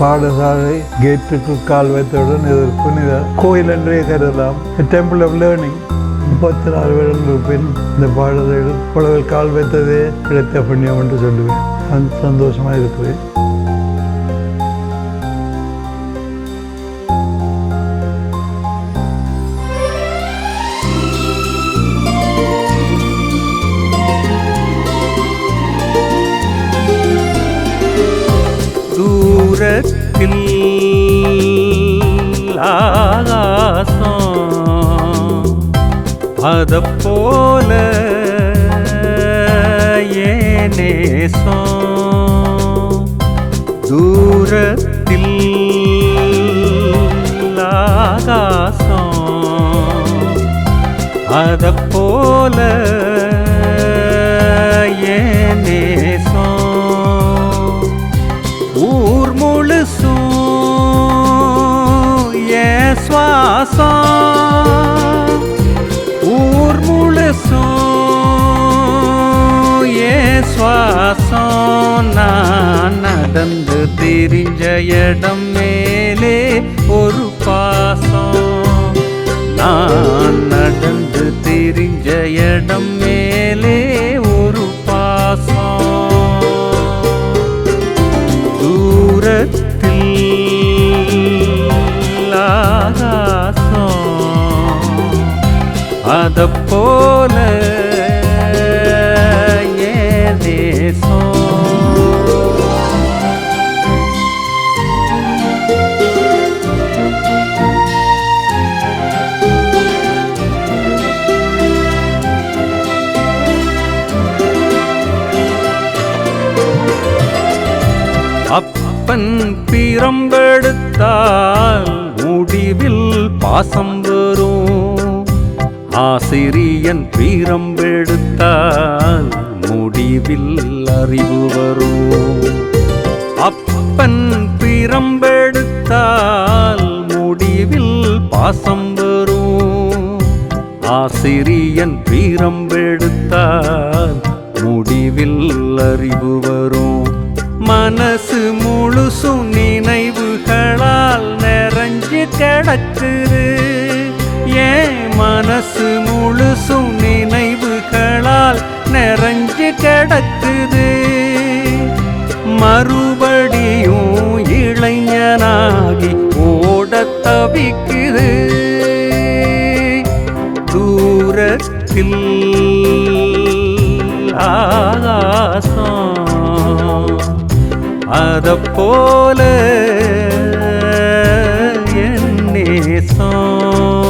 பாடசாலை கேட்டுக்கு கால் வைத்தவுடன் இதற்கு புனித கோயில் என்றே கருதலாம். டெம்பிள் ஆஃப் லேர்னிங் முப்பத்தி நாலு வருடங்களுக்கு பின் இந்த பாடசாலையில் புலவில் கால் வைத்ததே கிடைத்த புண்ணியம் என்று சொல்லுவேன். சந்தோஷமாக இருக்கிறேன். தூரத்தில் ஆகாசம். அத போல ஏனேசம் தூரத்தில் ஆகாசம். அத போல சுவாசம் ஊர் முழுசும் என் சுவாசம். நான் நடந்து திரிஞ்ச இடமே அத போல ஏன் தேசம்? அப்பன் பிரம்பெடுத்தால் முடிவில் பாசம் வரும். ஆசிரியன் பிரம்பெடுத்தால் முடிவில் அறிவு வரும். அப்பன் பிரம்பெடுத்தால் முடிவில் பாசம் வரும். ஆசிரியன் பிரம்பெடுத்தால் முடிவில் அறிவு வரும். மனசு முழுசும் நினைவுகளால் நிறைஞ்சு கிடக்குது. ஏன் மனசு முழுசும் நினைவுகளால் நிறைஞ்சு கிடக்குது. மறுபடியும் இளைஞனாகி ஓட தவிக்குது. தூரத்தில் ஆகாசம் அத போல என் நேசம்.